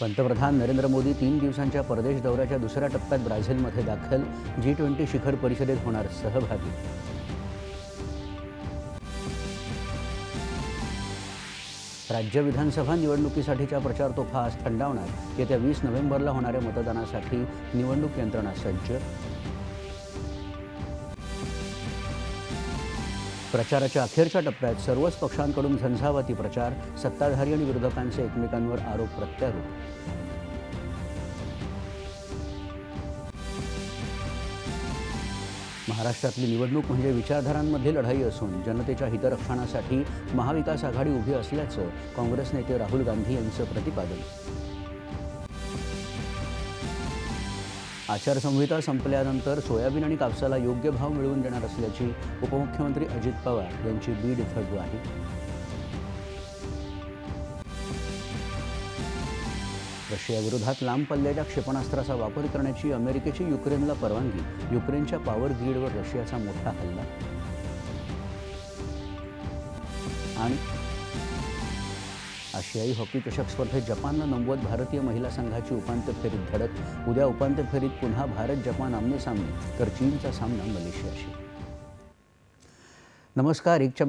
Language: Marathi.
पंतप्रधान नरेंद्र मोदी तीन दिवसांच्या परदेश दौऱ्याच्या दुसऱ्या टप्प्यात ब्राझीलमध्ये दाखल. जी ट्वेंटी शिखर परिषदेत होणार सहभागी. राज्य विधानसभा निवडणुकीसाठीच्या प्रचार तोफा आज थंडावणार. येत्या वीस नोव्हेंबरला होणाऱ्या मतदानासाठी निवडणूक यंत्रणा सज्ज. प्रचाराच्या अखेरच्या टप्प्यात सर्वच पक्षांकडून झंझावाती प्रचार सत्ताधारी आणि विरोधकांचे एकमेकांवर आरोप प्रत्यारोप. महाराष्ट्रातली निवडणूक म्हणजे विचारधारांमधली लढाई असून जनतेच्या हितरक्षणासाठी महाविकास आघाडी उभी असल्याचं काँग्रेस नेते राहुल गांधी यांचं प्रतिपादन. आचारसंहिता संपल्यानंतर सोयाबीन आणि कापसाला योग्य भाव मिळवून देणार असल्याची उपमुख्यमंत्री अजित पवार यांची बीड इथं ग्वाही. रशियाविरोधात लांब पल्ल्याच्या क्षेपणास्त्राचा वापर करण्याची अमेरिकेची युक्रेनला परवानगी युक्रेनच्या पॉवर ग्रीडवर रशियाचा मोठा हल्ला. आणि आशियाई हॉकी चषक स्पर्धेत जपाननं नमवत भारतीय महिला संघाची उपांत्य फेरीत धडक. उद्या उपांत्य फेरीत पुन्हा भारत जपान आमने सामने तर चीनचा सामना मलेशियाशी. नमस्कार एकच्या